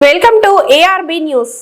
Welcome to ARB news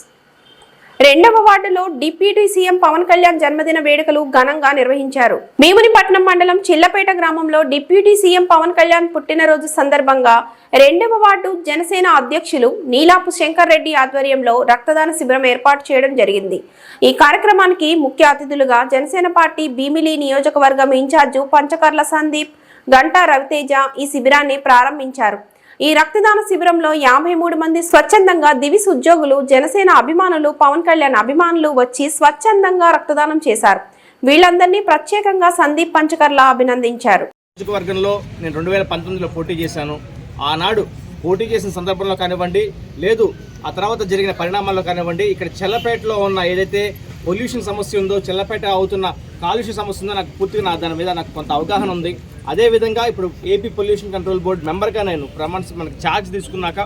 రెండవ వార్డులో deputy CM Pawan Kalyan జన్మదిన వేడుకలు ఘనంగా నిర్వహించారు. భీమునిపట్నం మండలం చిల్లపేట గ్రామంలో డిప్యూటీ సీఎం పవన్ కళ్యాణ్ పుట్టినరోజు సందర్భంగా రెండవ వార్డు జనసేన అధ్యక్షులు నీలాపు శంకర్ రెడ్డి ఆధ్వర్యంలో రక్తదాన శిబిరం ఏర్పాటు చేయడం జరిగింది. ఈ కార్యక్రమానికి ముఖ్య అతిథులుగా జనసేన పార్టీ భీమిలి నియోజకవర్గం ఇన్ఛార్జు పంచకర్ల సందీప్ గంటా రవితేజ ఈ శిబిరాన్ని ప్రారంభించారు. ఈ రక్తదాన శిబిరంలో యాభై మూడు మంది స్వచ్ఛందంగా దివిస్ ఉద్యోగులు జనసేన అభిమానులు పవన్ కళ్యాణ్ అభిమానులు వచ్చి స్వచ్ఛందంగా రక్తదానం చేశారు. వీళ్ళందరినీ ప్రత్యేకంగా సందీప్ పంచకర్ల అభినందించారు. నియోజకవర్గంలో నేను రెండు వేల పంతొమ్మిదిలో పోటీ చేశాను. ఆనాడు పోటీ చేసిన సందర్భంలో కానివ్వండి లేదు ఆ తర్వాత జరిగిన పరిణామాల్లో కానివ్వండి ఇక్కడ చెల్లపేటలో ఉన్న ఏదైతే పొల్యూషన్ సమస్య ఉందో చెల్లపేట అవుతున్న కాలుష్య సమస్య ఉందో నాకు పూర్తిగా నా దాని మీద నాకు కొంత అవగాహన ఉంది. అదేవిధంగా ఇప్పుడు ఏపీ పొల్యూషన్ కంట్రోల్ బోర్డు మెంబర్గా నేను ప్రమాణ మనకు ఛార్జ్ తీసుకున్నాక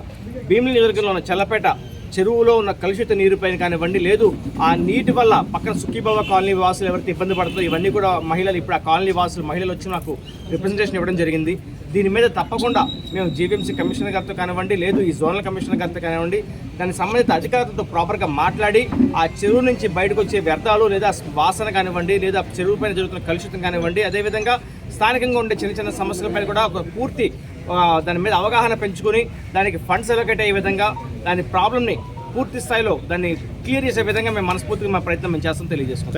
భీమిలి నియోజకవర్గంలో ఉన్న చెల్లపేట చెరువులో ఉన్న కలుషిత నీరు పైన కానివ్వండి లేదు ఆ నీటి వల్ల పక్కన సుఖీబాబా కాలనీ వాసులు ఎవరైతే ఇబ్బంది పడుతుందో ఇవన్నీ కూడా మహిళలు ఇప్పుడు ఆ కాలనీ వాసులు మహిళలు వచ్చి నాకు రిప్రజెంటేషన్ ఇవ్వడం జరిగింది. దీని మీద తప్పకుండా మేము జీవీఎంసీ కమిషనర్ గారితో కానివ్వండి లేదు ఈ జోనల్ కమిషనర్ గారితో కానివ్వండి దానికి సంబంధిత అధికారులతో ప్రాపర్గా మాట్లాడి ఆ చెరువు నుంచి బయటకు వచ్చే వ్యర్థాలు లేదా వాసన కానివ్వండి లేదా చెరువు పైన జరుగుతున్న కలుషితం కానివ్వండి అదేవిధంగా స్థానికంగా ఉండే చిన్న చిన్న సమస్యలపైన కూడా ఒక పూర్తి దాని మీద అవగాహన పెంచుకొని దానికి ఫండ్స్ అలొకేట్ అయ్యే విధంగా దాని ప్రాబ్లమ్ని పూర్తి స్థాయిలో దాన్ని క్లియర్ చేసే విధంగా మేము మనస్ఫూర్తిగా మా ప్రయత్నం మేము చేస్తాం తెలియజేసుకుంటాం